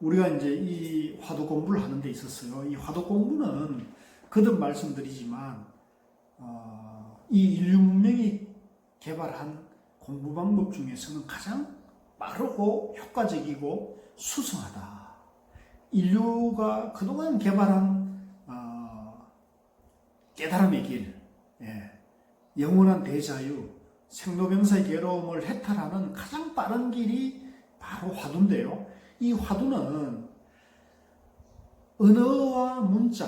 우리가 이제 이 화두 공부를 하는 데 있었어요. 이 화두 공부는 거듭 말씀드리지만 어, 이 인류 문명이 개발한 공부 방법 중에서는 가장 빠르고 효과적이고 수성하다. 인류가 그동안 개발한 어, 깨달음의 길, 예, 영원한 대자유, 생로병사의 괴로움을 해탈하는 가장 빠른 길이 바로 화두인데요. 이 화두는 언어와 문자,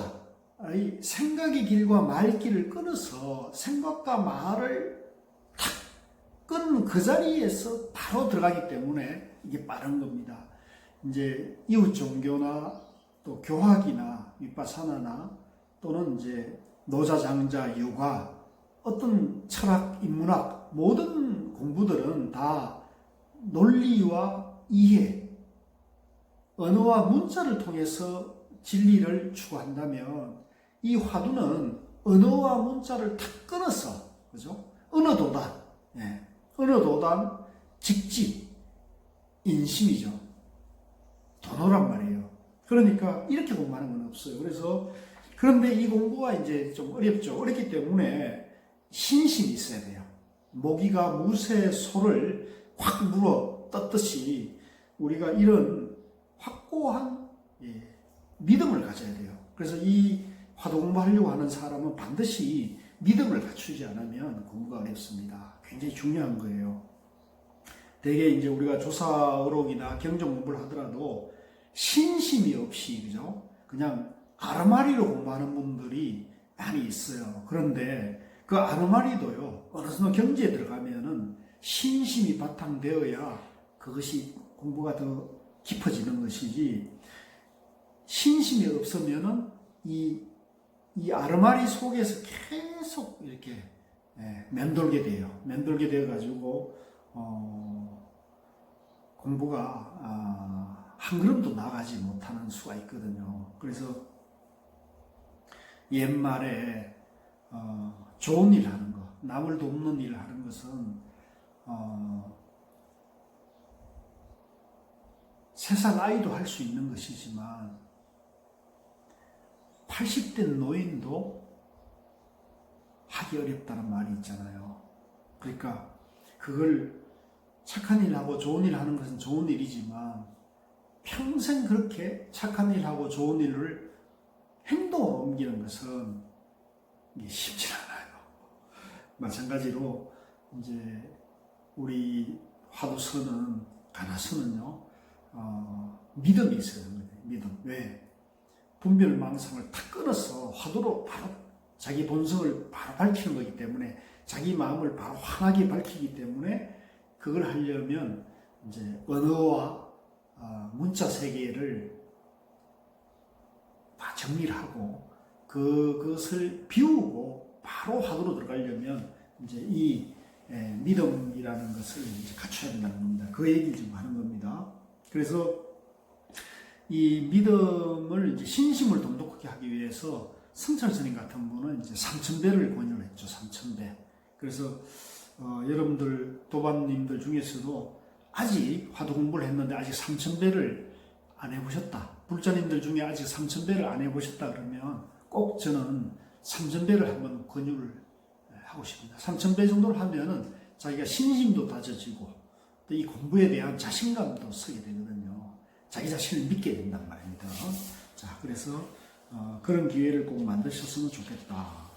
이 생각의 길과 말길을 끊어서 생각과 말을 탁 끊는 그 자리에서 바로 들어가기 때문에 이게 빠른 겁니다. 이제 이웃 종교나 또 교학이나 윗바사나나 또는 이제 노자 장자 육아 어떤 철학 인문학 모든 공부들은 다 논리와 이해 언어와 문자를 통해서 진리를 추구한다면 이 화두는 언어와 문자를 탁 끊어서 그죠? 언어도단, 예. 언어도단 직지 인심이죠. 도노란 말이에요. 그러니까 이렇게 공부하는 건 없어요. 그래서 그런데 이 공부가 이제 좀 어렵죠. 어렵기 때문에 신심이 있어야 돼요. 모기가 무쇠 소를 확 물어 떴듯이 우리가 이런 확고한 예, 믿음을 가져야 돼요. 그래서 이 화도 공부하려고 하는 사람은 반드시 믿음을 갖추지 않으면 공부가 어렵습니다. 굉장히 중요한 거예요. 대개 이제 우리가 조사어록이나 경전 공부를 하더라도 신심이 없이 그죠? 그냥 아르마리로 공부하는 분들이 많이 있어요. 그런데 그 아르마리도요 어느 정도 경지에 들어가면은 신심이 바탕되어야 그것이 공부가 더 깊어지는 것이지 신심이 없으면은 이, 이 아르마리 속에서 계속 이렇게 예, 맴돌게 돼요. 맴돌게 되어 가지고 어, 공부가 아, 한 걸음도 나가지 못하는 수가 있거든요. 그래서 옛말에 어, 좋은 일 하는 것, 남을 돕는 일 하는 것은 어, 세상 아이도 할 수 있는 것이지만 80대 노인도 하기 어렵다는 말이 있잖아요. 그러니까 그걸 착한 일 하고 좋은 일 하는 것은 좋은 일이지만 평생 그렇게 착한 일 하고 좋은 일을 행동으로 옮기는 것은 쉽지 않아요. 마찬가지로 이제 우리 화두서는 가나서는요 어, 믿음이 있어야 됩니다. 믿음 왜 분별 망상을 탁 끊어서 화두로 바로 자기 본성을 바로 밝히는 거기 때문에 자기 마음을 바로 환하게 밝히기 때문에 그걸 하려면 이제 언어와 어, 문자 세계를 다 정리를 하고 그것을 비우고 바로 화두로 들어가려면 이제 이 에, 믿음이라는 것을 이제 갖춰야 된다는 겁니다. 그 얘기를 지금 하는 겁니다. 그래서 이 믿음을 이제 신심을 돈독하게 하기 위해서 승철 스님 같은 분은 이제 3천배를 권유를 했죠. 3천배. 그래서 어, 여러분들 도반님들 중에서도 아직 화두 공부를 했는데 아직 3천배를 안 해보셨다. 불자님들 중에 아직 3천배를 안 해보셨다 그러면 꼭 저는 3천배를 한번 권유를 하고 싶습니다. 3천배 정도를 하면은 자기가 신심도 다져지고 또 이 공부에 대한 자신감도 쓰게 되거든요. 자기 자신을 믿게 된단 말입니다. 자, 그래서 어, 그런 기회를 꼭 만드셨으면 좋겠다.